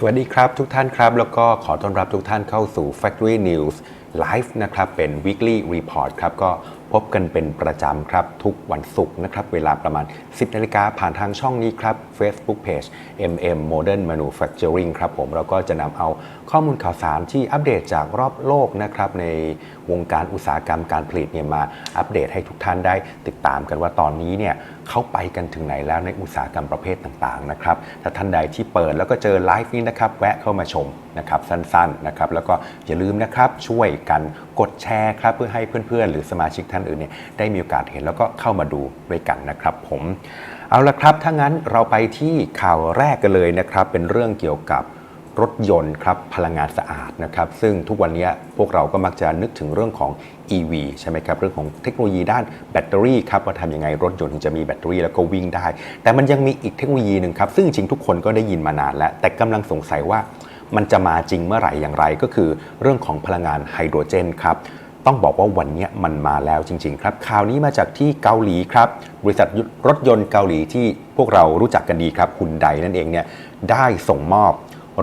สวัสดีครับทุกท่านครับ แล้วก็ขอต้อนรับทุกท่านเข้าสู่ Factory News Live นะครับเป็น weekly report ครับก็พบกันเป็นประจำครับ ทุกวันศุกร์นะครับ เวลาประมาณ 10นาฬิกาผ่านทางช่องนี้ครับ Facebook Page MM Modern Manufacturing ครับผมเราก็จะนำเอาข้อมูลข่าวสารที่อัปเดตจากรอบโลกนะครับ ในวงการอุตสาหกรรมการผลิตเนี่ยมาอัปเดตให้ทุกท่านได้ติดตามกันว่าตอนนี้เนี่ยเขาไปกันถึงไหนแล้วในอุตสาหกรรมประเภทต่างๆนะครับถ้าท่านใดที่เปิดแล้วก็เจอไลฟ์นี้นะครับแวะเข้ามาชมนะครับสั้นๆนะครับแล้วก็อย่าลืมนะครับช่วยกันกดแชร์ครับเพื่อให้เพื่อนๆ หรือสมาชิกท่านอื่นเนี่ยได้มีโอกาสเห็นแล้วก็เข้ามาดูด้วยกันนะครับผมเอาละครับถ้างั้นเราไปที่ข่าวแรกกันเลยนะครับ เป็นเรื่องเกี่ยวกับรถยนต์ครับพลังงานสะอาดนะครับซึ่งทุกวันนี้พวกเราก็มักจะนึกถึงเรื่องของ EV ใช่ไหมครับเรื่องของเทคโนโลยีด้านแบตเตอรี่ครับว่าทำยังไงรถยนต์ถึงจะมีแบตเตอรี่แล้วก็วิ่งได้ แต่มันยังมีอีกเทคโนโลยีหนึ่งครับซึ่งจริงทุกคนก็ได้ยินมานานแล้ว แต่กำลังสงสัยว่า มันจะมาจริงเมื่อไหร่อย่างไรก็คือเรื่องของพลังงานไฮโดรเจนครับต้องบอกว่าวันนี้มันมาแล้วจริง ๆ ครับข่าวนี้มาจากที่เกาหลีครับบริษัทรถยนต์เกาหลีที่พวกเรารู้จักกันดีครับฮุนไดนั่นเองเนี่ยได้ส่งมอบ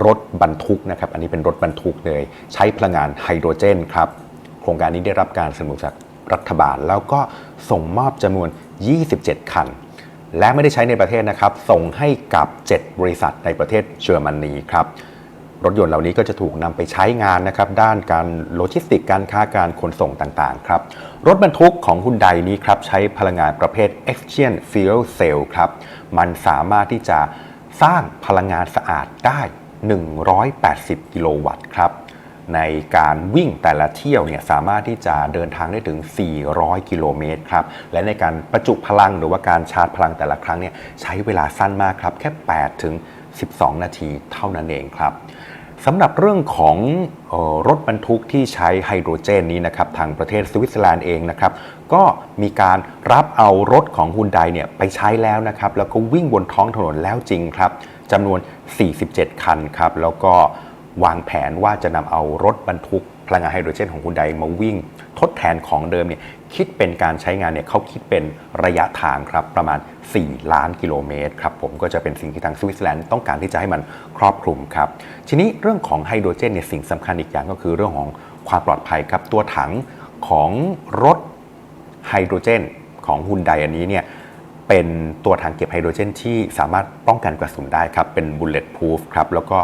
รถบรรทุกนะครับอันนี้เป็นรถบรรทุกเลย ใช้พลังงานไฮโดรเจนครับโครงการนี้ได้รับการสนับสนุนจากรัฐบาล แล้วก็ส่งมอบจำนวน 27 คัน และไม่ได้ใช้ในประเทศนะครับ ส่งให้กับ 7 บริษัทในประเทศเยอรมนีครับ รถยนต์เหล่านี้ก็จะถูกนำไปใช้งานนะครับด้านการโลจิสติกการค้าการขนส่งต่างๆครับรถบรรทุกของฮุนไดนี้ครับใช้พลังงานประเภท Efficient Fuel Cell ครับมันสามารถที่จะสร้างพลังงานสะอาดได้ 180 กิโลวัตต์ครับในการวิ่งแต่ละเที่ยวเนี่ยสามารถที่จะเดินทางได้ถึง 400 กิโลเมตรครับ และในการประจุพลังหรือว่าการชาร์จพลังแต่ละครั้งเนี่ยใช้เวลาสั้นมากครับ แค่ 8 ถึง 12 นาทีเท่านั้นเองครับ สำหรับเรื่องของออรถบรรทุกที่ใช้ไฮโดรเจนนี้นะครับทางประเทศสวิตเซอร์แลนด์เองนะครับก็มีการรับเอารถของฮุนไดเนี่ยไปใช้แล้วนะครับแล้วก็วิ่งบนท้องถนนแล้วจริงครับจำนวน 47 คันครับแล้วก็วางแผนว่าจะนำเอารถบรรทุกพลังงานไฮโดรเจนของฮุนไดมาวิ่ง ทดแทนของเดิมเนี่ย คิดเป็นการใช้งานเนี่ยเขาคิดเป็นระยะทางครับประมาณ 4 ล้านกิโลเมตรครับผมก็จะเป็นสิ่งที่ทางสวิตเซอร์แลนด์ต้องการที่จะให้มันครอบคลุมครับ ทีนี้เรื่องของไฮโดรเจนเนี่ยสิ่งสำคัญอีกอย่างก็คือเรื่องของความปลอดภัยครับตัวถังของรถไฮโดรเจนของฮุนไดอันนี้เนี่ยเป็นตัวถังเก็บไฮโดรเจนที่สามารถป้องกันกระสุนได้ครับเป็น bullet proof ครับแล้วก็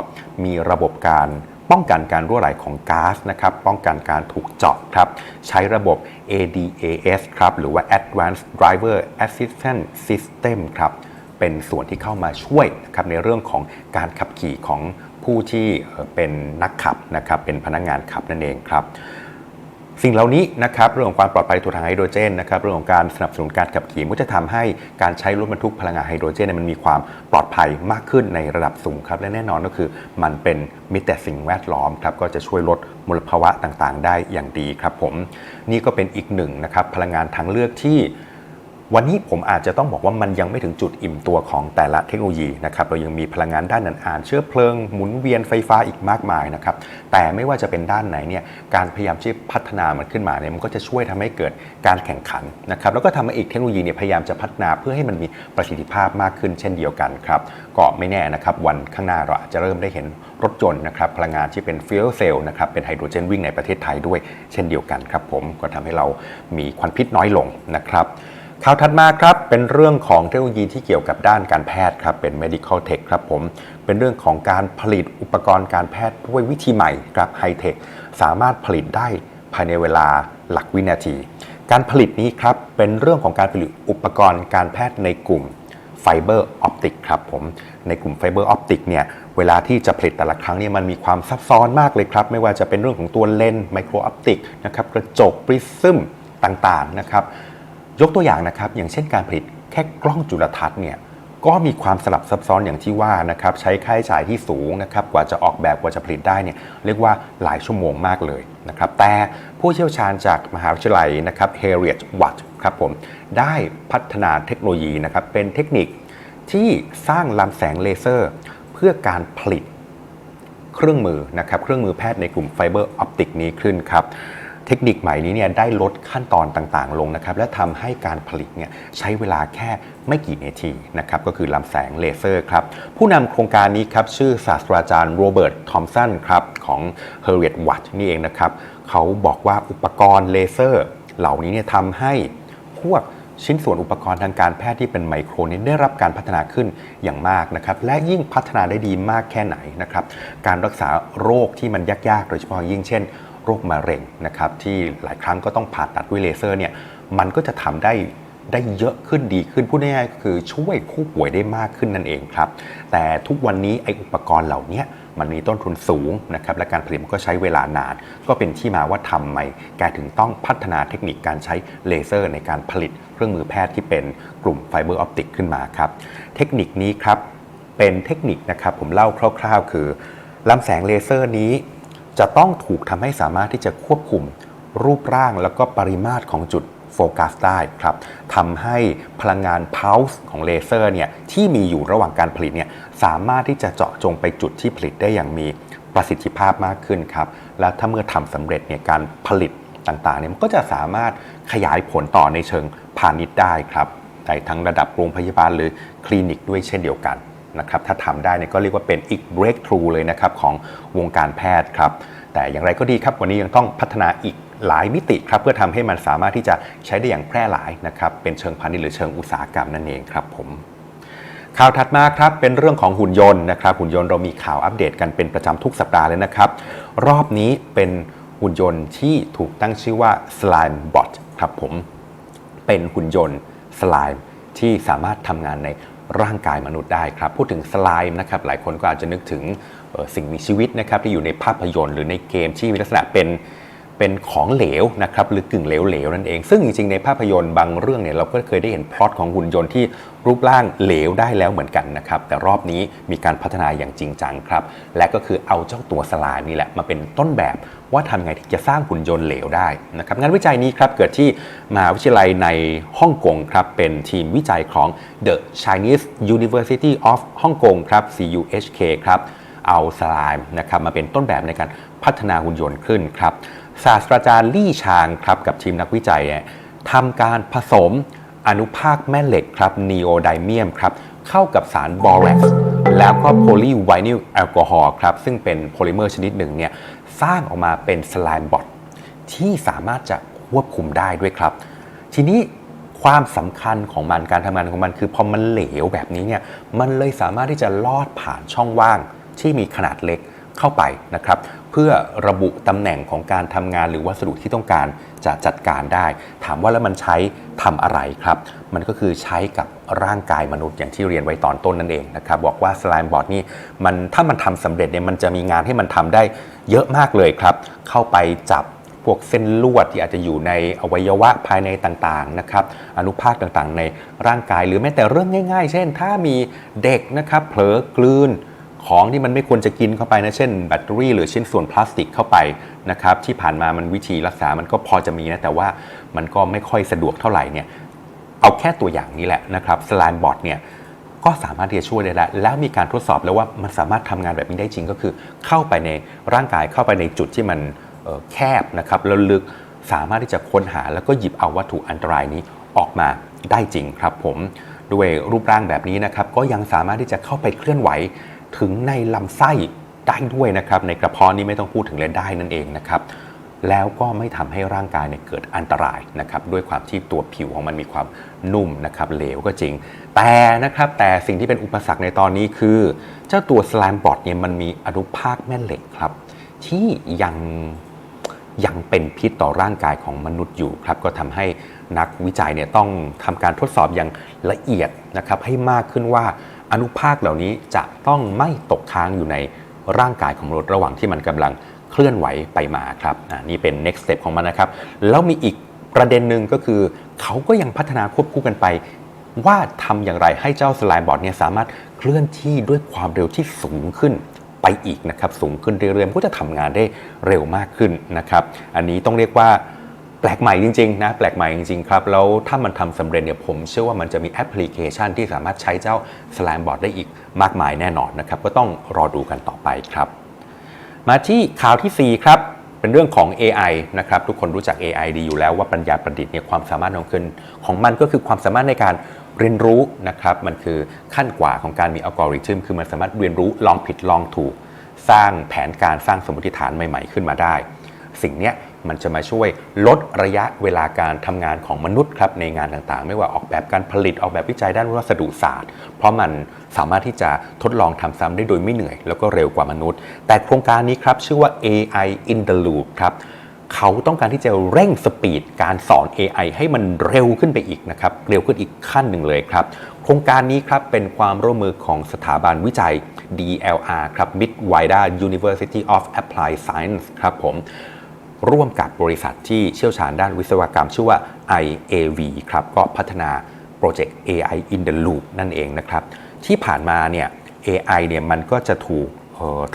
มีระบบการ ป้องกันการรั่วไหลของก๊าซนะครับป้องกันการถูกเจาะครับใช้ระบบ ADAS ครับหรือว่า Advanced Driver Assistance System ครับเป็นส่วนที่เข้ามาช่วยนะครับในเรื่องของการขับขี่ของผู้ที่เอ่อเป็นนักขับนะครับเป็นพนักงานขับนั่นเองครับ สิ่งเหล่านี้นะครับเรื่องของความปลอดภัยตัวทางไฮโดรเจนนะครับเรื่องของการสนับสนุนการขับขี่มันจะทำให้การใช้รถบรรทุกพลังงานไฮโดรเจนเนยมันมีความปลอดภัยมากขึ้นในระดับสูงครับและแน่นอนก็คือมันเป็นมิตรแต่สิ่งแวดล้อมครับก็จะช่วยลดมลภาวะต่างๆ ได้อย่างดีครับผมนี่ก็เป็นอีกหนึ่งนะครับพลังงานทางเลือกที่ วันนี้ผมอาจจะต้องบอกว่ามันยังไม่ถึงจุดอิ่มตัวของแต่ละเทคโนโลยีนะครับเรายังมีพลังงานด้านนันอ่านเชื้อเพลิงหมุนเวียนไฟฟ้าอีกมากมายนะครับแต่ไม่ว่าจะเป็นด้านไหนเนี่ยการพยายามที่พัฒนามันขึ้นมาเนี่ยมันก็จะช่วยทำให้เกิดการแข่งขันนะครับแล้วก็ทำให้อีกเทคโนโลยีเนี่ยพยายามจะพัฒนาเพื่อให้มันมีประสิทธิภาพมากขึ้นเช่นเดียวกันครับก็ไม่แน่นะครับวันข้างหน้าเราอาจจะเริ่มได้เห็นรถยนต์นะครับพลังงานที่เป็นฟิวเซลนะครับเป็นไฮโดรเจนวิ่งในประเทศไทยด้วย เช่นเดียวกันครับผมก็ทำให้เรามีควันพิษน้อยลงนะครับ ข่าวถัดมาครับเป็นเรื่องของเทคโนโลยีที่เกี่ยวกับด้านการแพทย์ครับเป็น medical tech ครับผม เป็นเรื่องของการผลิตอุปกรณ์การแพทย์ด้วยวิธีใหม่ครับไฮเทคสามารถผลิตได้ภายในเวลาหลักวินาที การผลิตนี้ครับเป็นเรื่องของการผลิตอุปกรณ์การแพทย์ในกลุ่มไฟเบอร์ออปติกครับผมในกลุ่มไฟเบอร์ออปติกเนี่ยเวลาที่จะผลิตแต่ละครั้งเนี่ยมันมีความซับซ้อนมากเลยครับ ไม่ว่าจะเป็นเรื่องของตัวเลนส์ไมโครออปติกนะครับกระจกปริซึมต่างๆนะครับ ยกตัวอย่างนะครับ อย่างเช่นการผลิตแค่กล้องจุลทรรศน์เนี่ยก็มีความสลับซับซ้อนอย่างที่ว่านะครับใช้ค่าใช้จ่ายที่สูงนะครับกว่าจะออกแบบกว่าจะผลิตได้เนี่ยเรียกว่าหลายชั่วโมงมากเลยนะครับแต่ผู้เชี่ยวชาญจากมหาวิทยาลัยนะครับ Harriet Watt ครับผมได้พัฒนาเทคโนโลยีนะครับเป็นเทคนิคที่สร้างลำแสงเลเซอร์ เพื่อการผลิตเครื่องมือนะครับเครื่องมือแพทย์ในกลุ่มไฟเบอร์ออปติกนี้ขึ้นครับ ททคนิคใหม่นี้เนี่ยได้ลดขั้นตอนต่างๆ ลงนะครับและทำให้การผลิตเนี่ยใช้เวลาแค่ไม่กี่นาทีนะครับก็คือลำแสงเลเซอร์ครับผู้นำโครงการนี้ครับชื่อศาสตราจารย์โรเบิร์ตทอมสันครับของ h e r r i e t Watt นี่เองนะครับเขาบอกว่าอุปกรณ์เลเซอร์ เหล่านี้เนี่ยทำให้พวกชิ้นส่วนอุปกรณ์ทางการแพทย์ที่เป็นไมโครนี้ได้รับการพัฒนาขึ้นอย่างมากนะครับ และยิ่งพัฒนาได้ดีมากแค่ไหนนะครับ การรักษาโรคที่มันยากๆ โดยเฉพาะยิ่งเช่น โรคมะเร็งนะครับที่หลายครั้งก็ต้องผ่าตัดด้วยเลเซอร์เนี่ยมันก็จะทำได้ได้เยอะขึ้นดีขึ้นพูดง่ายๆก็คือช่วยผู้ป่วยได้มากขึ้นนั่นเองครับ แต่ทุกวันนี้ไออุปกรณ์เหล่านี้มันมีต้นทุนสูงนะครับและการผลิตมันก็ใช้เวลานาน ก็เป็นที่มาว่าทำไมแกถึงต้องพัฒนาเทคนิคการใช้เลเซอร์ในการผลิตเครื่องมือแพทย์ที่เป็นกลุ่มไฟเบอร์ออปติกขึ้นมาครับ เทคนิคนี้ครับเป็นเทคนิคนะครับผมเล่าคร่าว ๆ คือลำแสงเลเซอร์นี้ จะต้องถูกทำให้สามารถที่จะควบคุมรูปร่างแล้วก็ปริมาตรของจุดโฟกัสได้ครับทำให้พลังงานพาลส์ของเลเซอร์เนี่ยที่มีอยู่ระหว่างการผลิตเนี่ยสามารถที่จะเจาะจงไปจุดที่ผลิตได้อย่างมีประสิทธิภาพมากขึ้นครับ และถ้าเมื่อทำสำเร็จเนี่ยการผลิตต่างๆเนี่ยมันก็จะสามารถขยายผลต่อในเชิงพาณิชย์ได้ครับในทั้งระดับโรงพยาบาลหรือคลินิกด้วยเช่นเดียวกัน นะครับถ้าทำได้เนี่ยก็เรียกว่าเป็นอีก breakthrough เลยนะครับของวงการแพทย์ครับแต่อย่างไรก็ดีครับวันนี้ยังต้องพัฒนาอีกหลายมิติครับเพื่อทำให้มันสามารถที่จะใช้ได้อย่างแพร่หลายนะครับเป็นเชิงพาณิชย์หรือเชิงอุตสาหกรรมนั่นเองครับผมข่าวถัดมาครับเป็นเรื่องของหุ่นยนต์นะครับหุ่นยนต์เรามีข่าวอัปเดตกันเป็นประจำทุกสัปดาห์เลยนะครับ รอบนี้เป็นหุ่นยนต์ที่ถูกตั้งชื่อว่า Slime Bot ครับผมเป็นหุ่นยนต์สไลม์ที่สามารถทำงานใน ร่างกายมนุษย์ได้ครับ พูดถึงสไลม์นะครับหลายคนก็อาจจะนึกถึงสิ่งมีชีวิตนะครับที่อยู่ในภาพยนตร์หรือในเกมที่มีลักษณะเป็น เป็นของเหลวนะครับหรือกึ่งเหลวๆนั่นเอง ซึ่งจริงๆในภาพยนตร์บางเรื่องเนี่ยเราก็เคยได้เห็นพล็อตของหุ่นยนต์ที่รูปร่างเหลวได้แล้วเหมือนกันนะครับแต่รอบนี้มีการพัฒนาอย่างจริงจังครับและก็คือเอาเจ้าตัวสไลม์นี่แหละมาเป็นต้นแบบว่าทำไงถึงจะสร้างหุ่นยนต์เหลวได้นะครับงานวิจัยนี้ครับเกิดที่มหาวิทยาลัยในฮ่องกงครับเป็นทีมวิจัยของ The Chinese University of Hong Kong ครับ CUHK ครับเอาสไลม์นะครับมาเป็นต้นแบบในการพัฒนาหุ่นยนต์ขึ้นครับ ศาสตราจารย์ลี่ชางครับกับทีมนักวิจัยทำการผสมอนุภาคแม่เหล็กครับนีโอไดเมียมครับเข้ากับสารบอแร็กซ์แล้วก็โพลีไวนิลแอลกอฮอล์ครับซึ่งเป็นโพลิเมอร์ชนิดหนึ่งเนี่ยสร้างออกมาเป็นสไลม์บอทที่สามารถจะควบคุมได้ด้วยครับ ทีนี้ความสำคัญของมันการทำงานของมันคือพอมันเหลวแบบนี้เนี่ยมันเลยสามารถที่จะลอดผ่านช่องว่างที่มีขนาดเล็กเข้าไปนะครับ เพื่อระบุตำแหน่งของการทำงานหรือวัสดุที่ต้องการจะจัดการได้ ถามว่าแล้วมันใช้ทำอะไรครับ มันก็คือใช้กับร่างกายมนุษย์อย่างที่เรียนไว้ตอนต้นนั่นเองนะครับ บอกว่าสไลม์บอร์ดนี่มันถ้ามันทำสำเร็จเนี่ยมันจะมีงานให้มันทำได้เยอะมากเลยครับ เข้าไปจับพวกเส้นลวดที่อาจจะอยู่ในอวัยวะภายในต่างๆนะครับอนุภาคต่างๆ ในร่างกายหรือแม้แต่เรื่องง่าย ๆ เช่น ถ้ามีเด็กนะครับเผลอกลืน ของที่มันไม่ควรจะกินเข้าไปนะเช่นแบตเตอรี่ หรือชิ้นส่วนพลาสติกเข้าไปนะครับที่ผ่านมามันวิธีรักษามันก็พอจะมีนะแต่ว่ามันก็ไม่ค่อยสะดวกเท่าไหร่เนี่ยเอาแค่ตัวอย่างนี้แหละนะครับสไลม์บอร์ดเนี่ยก็สามารถที่จะช่วยได้แล้วแล้วมีการทดสอบแล้วว่ามันสามารถทำงานแบบนี้ได้จริงก็คือ เข้าไปในร่างกายเข้าไปในจุดที่มันแคบนะครับแล้วลึกสามารถที่จะค้นหาแล้วก็หยิบเอาวัตถุอันตรายนี้ออกมาได้จริงครับผมด้วยรูปร่างแบบนี้นะครับก็ยังสามารถที่จะเข้าไปเคลื่อนไหว ถึงในลำไส้ได้ด้วยนะครับในกระเพาะนี่ไม่ต้องพูดถึงเลยได้นั่นเองนะครับแล้วก็ไม่ทำให้ร่างกายเนี่ยเกิดอันตรายนะครับด้วยความที่ตัวผิวของมันมีความนุ่มนะครับเหลวก็จริง แต่นะครับแต่สิ่งที่เป็นอุปสรรคในตอนนี้คือ เจ้าตัวสไลมบอร์ดเนี่ยมันมีอนุภาคแม่เหล็กครับ ที่ยังยังเป็นพิษต่อร่างกายของมนุษย์อยู่ครับ ก็ทำให้นักวิจัยเนี่ยต้องทำการทดสอบอย่างละเอียดนะครับให้มากขึ้นว่า อนุภาคเหล่านี้จะต้องไม่ตกค้างอยู่ในร่างกายของมนุษย์ระหว่างที่มันกำลังเคลื่อนไหวไปมาครับนี่เป็น next step ของมันนะครับ แล้วมีอีกประเด็นหนึ่งก็คือ เขาก็ยังพัฒนาควบคู่กันไป ว่าทำอย่างไรให้เจ้าสไลม์บอร์ดเนี่ยสามารถเคลื่อนที่ด้วยความเร็วที่สูงขึ้นไปอีกนะครับ สูงขึ้นเรื่อยๆก็จะทำงานได้เร็วมากขึ้นนะครับ อันนี้ต้องเรียกว่า แปลกใหม่จริงๆนะแปลกใหม่จริงๆครับแล้วถ้ามันทำสำเร็จเนี่ยผมเชื่อว่ามันจะมีแอปพลิเคชันที่สามารถใช้เจ้าสไลม์บอร์ดได้อีกมากมายแน่นอนนะครับก็ต้องรอดูกันต่อไปครับ มาที่ข่าวทีสี่ 4 ครับเป็นเรื่องของ AI นะครับทุกคนรู้จัก AI ดีอยู่แล้วว่าปัญญาประดิษฐ์เนี่ยความสามารถของคืนของมันก็คือความสามารถในการเรียนรู้นะครับมันคือขั้นกว่าของการมีอัลกอริทึมคือมันสามารถเรียนรู้ลองผิดลองถูก สร้างแผนการสร้างสมมติฐานใหม่ ๆ ขึ้นมาได้ สิ่งเนี้ย มันจะมาช่วยลดระยะเวลาการทำงานของมนุษย์ครับในงานต่างๆ ไม่ว่าออกแบบการผลิตออกแบบวิจัยด้านวัสดุศาสตร์ เพราะมันสามารถที่จะทดลองทำซ้ำได้โดยไม่เหนื่อย แล้วก็เร็วกว่ามนุษย์ แต่โครงการนี้ครับชื่อว่า AI in the loop ครับเขาต้องการที่จะเร่งสปีดการสอน AI ให้มันเร็วขึ้นไปอีกนะครับ เร็วขึ้นอีกขั้นหนึ่งเลยครับ โครงการนี้ครับเป็นความร่วมมือของสถาบันวิจัย DLR ครับ Midwida University of Applied Science ครับผม ร่วมกับบริษัทที่เชี่ยวชาญด้านวิศวกรรม ชื่อว่า IAV ครับก็พัฒนาโปรเจกต์ AI in the loop นั่นเองนะครับ ที่ผ่านมาเนี่ย AI เนี่ยมันก็จะถูก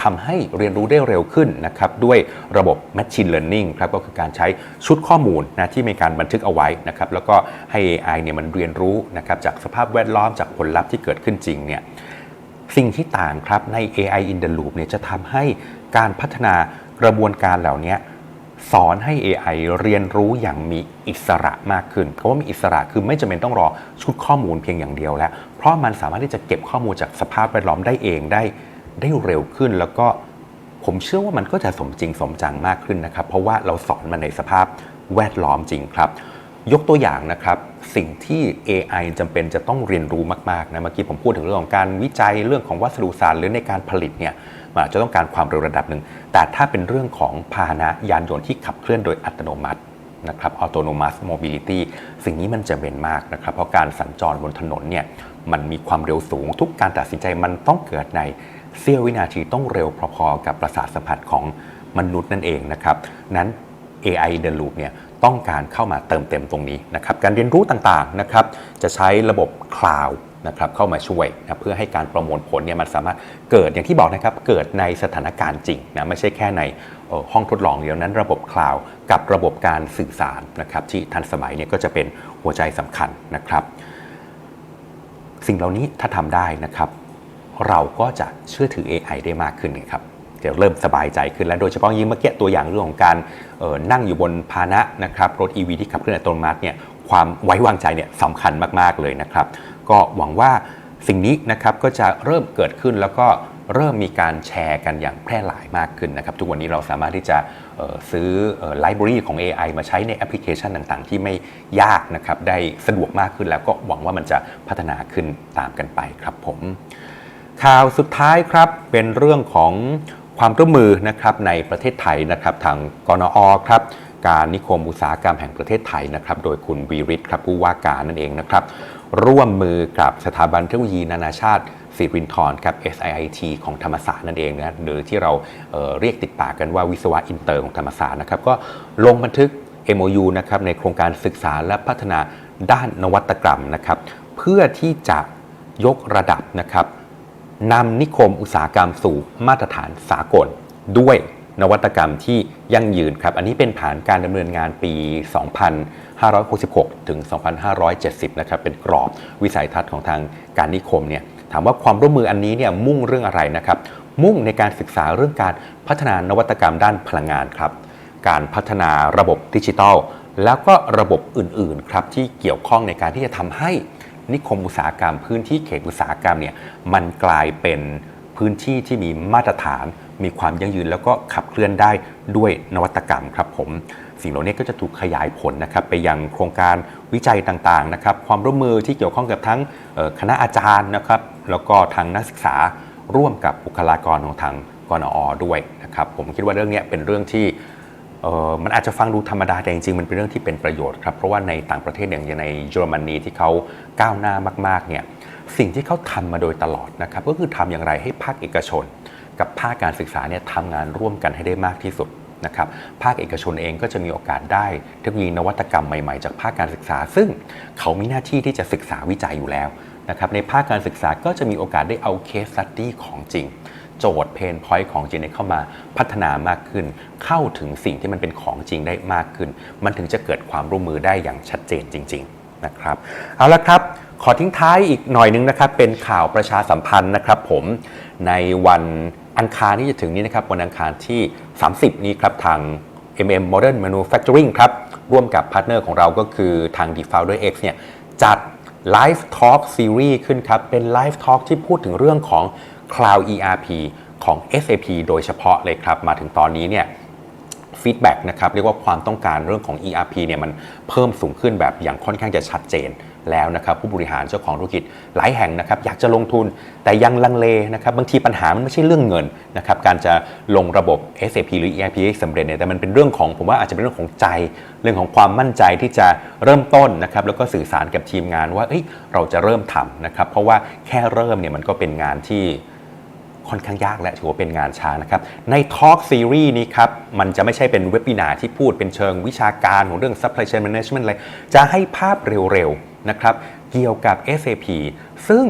ทำให้เรียนรู้ได้เร็วขึ้นนะครับ ด้วยระบบ Machine Learning ครับก็คือการใช้ชุดข้อมูลนะที่มีการบันทึกเอาไว้นะครับ แล้วก็ให้ AI เนี่ยมันเรียนรู้นะครับจากสภาพแวดล้อมจากผลลัพธ์ที่เกิดขึ้นจริงเนี่ยสิ่งที่ต่างครับใน AI in the loop เนี่ยจะทำให้การพัฒนากระบวนการเหล่านี้ สอนให้ AI เรียนรู้อย่างมีอิสระมากขึ้นเพราะว่ามีอิสระคือไม่จำเป็นต้องรอชุดข้อมูลเพียงอย่างเดียวแล้ว เพราะมันสามารถที่จะเก็บข้อมูลจากสภาพแวดล้อมได้เองได้ได้เร็วขึ้น แล้วก็ผมเชื่อว่ามันก็จะสมจริงสมจังมากขึ้นนะครับ เพราะว่าเราสอนมันในสภาพแวดล้อมจริงครับ ยกตัวอย่างนะครับสิ่งที่ AI จำเป็นจะต้องเรียนรู้มากๆนะเมื่อกี้ผมพูดถึงเรื่องของการวิจัยเรื่องของวัสดุศาสตร์หรือในการผลิตเนี่ยมันอาจจะต้องการความเร็วระดับหนึ่ง แต่ถ้าเป็นเรื่องของพาหนะยานยนต์ที่ขับเคลื่อนโดยอัตโนมัตินะครับ autonomous mobility สิ่งนี้มันจะเป็นมากนะครับ เพราะการสัญจรบนถนนเนี่ยมันมีความเร็วสูง ทุกการตัดสินใจมันต้องเกิดในเสี้ยววินาทีต้องเร็วพอๆกับประสาทสัมผัสของมนุษย์นั่นเองนะครับนั้น AI The Loop เนี่ย ต้องการเข้ามาเติมเต็มตรงนี้นะครับการเรียนรู้ต่างๆนะครับจะใช้ระบบคลาวด์นะครับเข้ามาช่วยนะเพื่อให้การประมวลผลเนี่ยมันสามารถเกิดอย่างที่บอกนะครับเกิดในสถานการณ์จริงนะไม่ใช่แค่ในห้องทดลองเดียวนั้นระบบคลาวด์กับระบบการสื่อสารนะครับที่ทันสมัยเนี่ยก็จะเป็นหัวใจสำคัญนะครับ สิ่งเหล่านี้ถ้าทำได้นะครับ เราก็จะเชื่อถือ AI ได้มากขึ้นครับ เดี๋ยวเริ่มสบายใจขึ้นแล้วโดยเฉพาะยิ่งเมื่อกี้ตัวอย่างเรื่องของการนั่งอยู่บนพาหนะนะครับรถ EV ที่ขับเคลื่อนอัตโนมัติเนี่ยความไว้วางใจเนี่ยสำคัญมาก ๆ เลยนะครับ ก็หวังว่าสิ่งนี้นะครับก็จะเริ่มเกิดขึ้นแล้วก็เริ่มมีการแชร์กันอย่างแพร่หลายมากขึ้นนะครับ ทุกวันนี้เราสามารถที่จะซื้อไลบรารีของ AI มาใช้ในแอปพลิเคชันต่างๆ ที่ไม่ยากนะครับ ได้สะดวกมากขึ้นแล้วก็หวังว่ามันจะพัฒนาขึ้นตามกันไปครับผม ข่าวสุดท้ายครับเป็นเรื่องของ ความร่วมมือนะครับในประเทศไทยนะครับทางกนอครับการนิคมอุตสาหกรรมแห่งประเทศไทยนะครับโดยคุณวีริศครับผู้ว่าการนั่นเองนะครับร่วมมือกับสถาบันเทคโนโลยีนานาชาติสิรินทรครับ SIIT ของธรรมศาสตร์นั่นเองนะหรือที่เราเเรียกติดปากกันว่าวิศวะอินเตอร์ของธรรมศาสตร์นะครับก็ลงบันทึก MOU นะครับในโครงการศึกษาและพัฒนาด้านนวัตกรรมนะครับเพื่อที่จะยกระดับนะครับ นำนิคมอุตสาหกรรมสู่มาตรฐานสากล ด้วยนวัตกรรมที่ยั่งยืนครับ อันนี้เป็นผ่านการดำเนินงานปี 2566 ถึง 2570 นะครับ เป็นกรอบวิสัยทัศน์ของทางการนิคมเนี่ย ถามว่าความร่วมมืออันนี้เนี่ยมุ่งเรื่องอะไรนะครับ มุ่งในการศึกษาเรื่องการพัฒนานวัตกรรมด้านพลังงานครับ การพัฒนาระบบดิจิทัล แล้วก็ระบบอื่น ๆ ครับที่เกี่ยวข้องในการที่จะทำให้ นิคมอุตสาหกรรม พื้นที่เขตอุตสาหกรรมเนี่ยมันกลายเป็นพื้นที่ที่มีมาตรฐาน มีความยั่งยืน แล้วก็ขับเคลื่อนได้ด้วยนวัตกรรมครับผม สิ่งเหล่านี้ก็จะถูกขยายผลนะครับไปยังโครงการวิจัยต่างๆนะครับความร่วมมือที่เกี่ยวข้องกับทั้งคณะอาจารย์นะครับแล้วก็ทางนักศึกษาร่วมกับบุคลากรของทางกนอด้วยนะครับผมคิดว่าเรื่องนี้เป็นเรื่องที่ มันอาจจะฟังดูธรรมดาแต่จริงๆ มันเป็นเรื่องที่เป็นประโยชน์ครับ เพราะว่าในต่างประเทศอย่างในเยอรมนีที่เขาก้าวหน้ามากๆเนี่ยสิ่งที่เขาทำมาโดยตลอดนะครับก็คือทำอย่างไรให้ภาคเอกชน กับภาคการศึกษาเนี่ยทำงานร่วมกันให้ได้มากที่สุดนะครับภาคเอกชนเองก็จะมีโอกาสได้เทคโนโลยีนวัตกรรมใหม่ๆ จากภาคการศึกษา ซึ่งเขามีหน้าที่ที่จะศึกษาวิจัยอยู่แล้วนะครับในภาคการศึกษาก็จะมีโอกาสได้เอาเคสสต u d ีของจริง โจทย์เพนพอยต์ของจริงเนี่ยเข้ามาพัฒนามากขึ้น เข้าถึงสิ่งที่มันเป็นของจริงได้มากขึ้น มันถึงจะเกิดความร่วมมือได้อย่างชัดเจนจริง ๆนะครับ เอาละครับ ขอทิ้งท้ายอีกหน่อยนึงนะครับ เป็นข่าวประชาสัมพันธ์นะครับผมในวันอังคารที่จะถึงนี้นะครับวันอังคารที่ 30 นี้ครับทาง MM Modern Manufacturing ครับร่วมกับพาร์ทเนอร์ของเราก็คือทาง d e f o u n d e r X เนี่ยจัด Live Talk Series ขึ้นครับ เป็น Live Talk ที่พูดถึงเรื่องของ Cloud ERP ของ SAP โดยเฉพาะเลยครับ มาถึงตอนนี้เนี่ยฟีดแบ็กนะครับเรียกว่าความต้องการเรื่องของ ERP เนี่ยมันเพิ่มสูงขึ้นแบบอย่างค่อนข้างจะชัดเจนแล้วนะครับผู้บริหารเจ้าของธุรกิจหลายแห่งนะครับอยากจะลงทุนแต่ยังลังเลนะครับบางทีปัญหามันไม่ใช่เรื่องเงินนะครับการจะลงระบบ SAP หรือ ERP ให้สำเร็จเนี่ยแต่มันเป็นเรื่องของผมว่าอาจจะเป็นเรื่องของใจเรื่องของความมั่นใจที่จะเริ่มต้นนะครับแล้วก็สื่อสารกับทีมงานว่าเอ้ยเราจะเริ่มทำนะครับเพราะว่าแค่เริ่มเนี่ยมันก็เป็นงานที่ ค่อนข้างยากและถือว่าเป็นงานช้านะครับ ใน Talk Series นี้ครับ มันจะไม่ใช่เป็นเว็บ i นาที่พูดเป็นเชิงวิชาการของเรื่อง Supply Chain Management เลยจะให้ภาพเร็วๆนะครับเกี่ยวกับ SAP ซึ่ง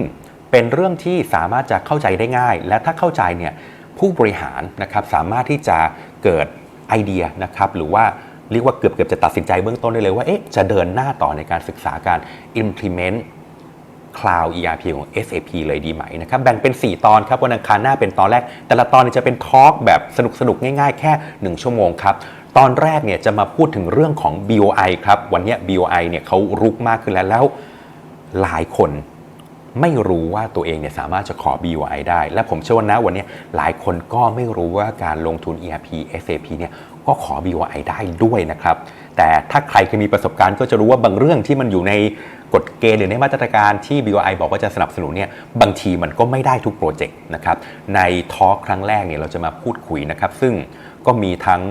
เป็นเรื่องที่สามารถจะเข้าใจได้ง่าย และถ้าเข้าใจเนี่ยผู้บริหารนะครับสามารถที่จะเกิดไอเดียนะครับหรือว่าเรียกว่าเกือบเกือบจะตัดสินใจเบื้องต้นได้เลยว่าเอ๊ะจะเดินหน้าต่อในการศึกษาการ implement Cloud ERP ของ SAP เลยดีไหมนะครับแบ่งเป็น 4 ตอนครับวันอังคารหน้าเป็นตอนแรก แต่ละตอนจะเป็นทอล์กแบบสนุกสนุกง่ายๆ แค่ 1 ชั่วโมงครับตอนแรกเนี่ยจะมาพูดถึงเรื่องของ BOI ครับวันนี้ BOI เนี่ยเขารุกมากขึ้นแล้วแล้วหลายคน ไม่รู้ว่าตัวเองเนี่ยสามารถจะขอ BOI ได้ และผมเชื่อว่านะวันนี้หลายคนก็ไม่รู้ว่าการลงทุน ERP SAP เนี่ยก็ขอ BOI ได้ด้วยนะครับ แต่ถ้าใครเคยมีประสบการณ์ก็จะรู้ว่าบางเรื่องที่มันอยู่ในกฎเกณฑ์หรือในมาตรการที่ BOI บอกว่าจะสนับสนุนเนี่ยบางทีมันก็ไม่ได้ทุกโปรเจกต์นะครับในทอล์คครั้งแรกเนี่ยเราจะมาพูดคุยนะครับ ซึ่งก็มีทั้ง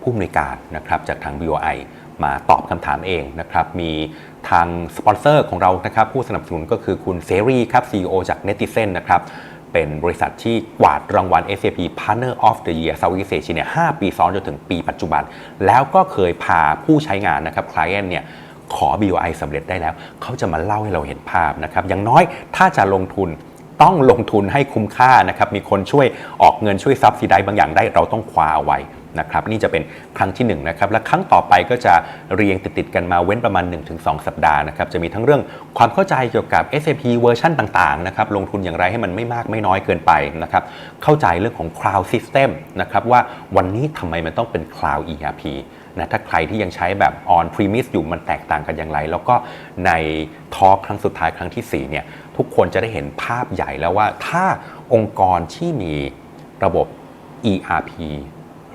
ผู้อำนวยการนะครับจากทาง BOI มาตอบคำถามเองนะครับ มี ทางสปอนเซอร์ของเรานะครับผู้สนับสนุนก็คือคุณเซรีครับ CEO จาก Netizen นะครับเป็นบริษัทที่กวาดรางวัล SAP Partner of the Year Southeast Asia เนี่ย5ปีซ้อนจนถึงปีปัจจุบัน แล้วก็เคยพาผู้ใช้งานนะครับ client เนี่ยขอ BOI สำเร็จได้แล้ว เขาจะมาเล่าให้เราเห็นภาพนะครับ อย่างน้อยถ้าจะลงทุนต้องลงทุนให้คุ้มค่านะครับ มีคนช่วยออกเงินช่วยซับซิไดบางอย่างได้เราต้องคว้าเอาไว้ นะครับนี่จะเป็นครั้งที่1นงนะครับและครั้งต่อไปก็จะเรียงติดๆกันมาเว้นประมาณ 1-2 สัปดาห์นะครับจะมีทั้งเรื่องความเข้าใจเกี่ยวกับ SAP เวอร์ชันต่างๆนะครับลงทุนอย่างไรให้มันไม่มากไม่น้อยเกินไปนะครับเข้าใจเรื่องของ Cloud System นะครับว่าวันนี้ทำไมมันต้องเป็น Cloud ERP นะถ้าใครที่ยังใช้แบบ on premise อยู่มันแตกต่างกันอย่างไร แล้วก็ในทอ l k ครั้งสุดท้ายครั้งที่ 4 เนี่ย ทุกคนจะได้เห็นภาพใหญ่แล้วว่าถ้าองค์กรที่มีระบบ ERP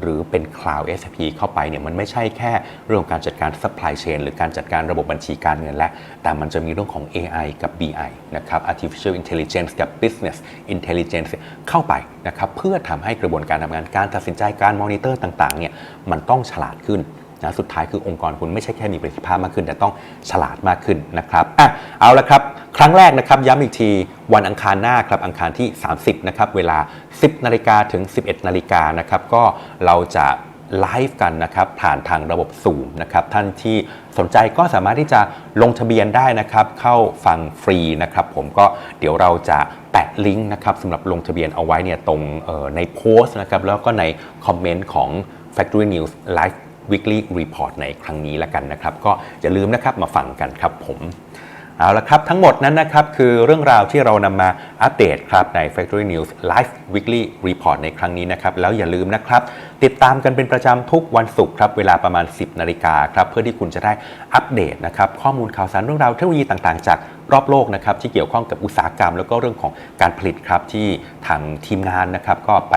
หรือเป็น Cloud SAP เข้าไปเนี่ยมันไม่ใช่แค่เรื่องของการจัดการ supply chain หรือการจัดการระบบบัญชีการเงินและแต่มันจะมีเรื่องของ AI กับ BI นะครับ artificial intelligence กับ business intelligence เข้าไปนะครับเพื่อทำให้กระบวนการทำงานการตัดสินใจการมอนิเตอร์ต่างๆเนี่ยมันต้องฉลาดขึ้น นะสุดท้ายคือองค์กรคุณไม่ใช่แค่มีประสิทธิภาพมากขึ้น แต่ต้องฉลาดมากขึ้นนะครับอะเอาละครับ ครั้งแรกนะครับย้ำอีกทีวันอังคารหน้าครับอังคารที่ 30นะครับเวลา 10นาฬิกาถึง 11นาฬิกานะครับก็เราจะไลฟ์กันนะครับผ่านทางระบบ Zoom นะครับท่านที่สนใจก็สามารถที่จะลงทะเบียนได้นะครับเข้าฟังฟรีนะครับผมก็เดี๋ยวเราจะแปะลิงก์นะครับสำหรับลงทะเบียนเอาไว้เนี่ยตรงในโพสต์นะครับแล้วก็ในคอมเมนต์ของ Factory News Live Weekly Report ในครั้งนี้แล้วกันนะครับ ก็อย่าลืมนะครับมาฟังกันครับผมเอาละครับ ทั้งหมดนั้นนะครับ คือเรื่องราวที่เรานำมาอัปเดตครับใน Factory News Live Weekly Report ในครั้งนี้นะครับ แล้วอย่าลืมนะครับ ติดตามกันเป็นประจำทุกวันศุกร์ครับ เวลาประมาณ 10 นาฬิกาครับ เพื่อที่คุณจะได้อัปเดตนะครับ ข้อมูลข่าวสารเรื่องราวเทคโนโลยีต่างๆ จากรอบโลกนะครับที่เกี่ยวข้องกับอุตสาหกรรม แล้วก็เรื่องของการผลิตครับที่ทางทีมงานนะครับก็ไป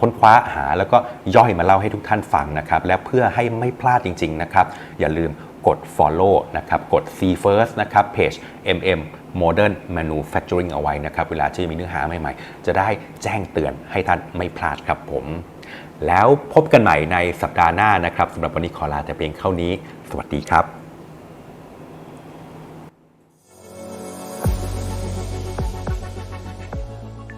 ค้นคว้าหาแล้วก็ย่อยมาเล่าให้ทุกท่านฟังนะครับและเพื่อให้ไม่พลาดจริง ๆ นะครับ อย่าลืมกด follow นะครับกด see first นะครับเพจ mm modern manufacturing เอาไว้นะครับ เวลาที่มีเนื้อหาใหม่ๆ จะได้แจ้งเตือนให้ท่านไม่พลาดครับผม แล้วพบกันใหม่ในสัปดาห์หน้านะครับสำหรับวันนี้ขอลาแต่เพียงเท่านี้ สวัสดีครับ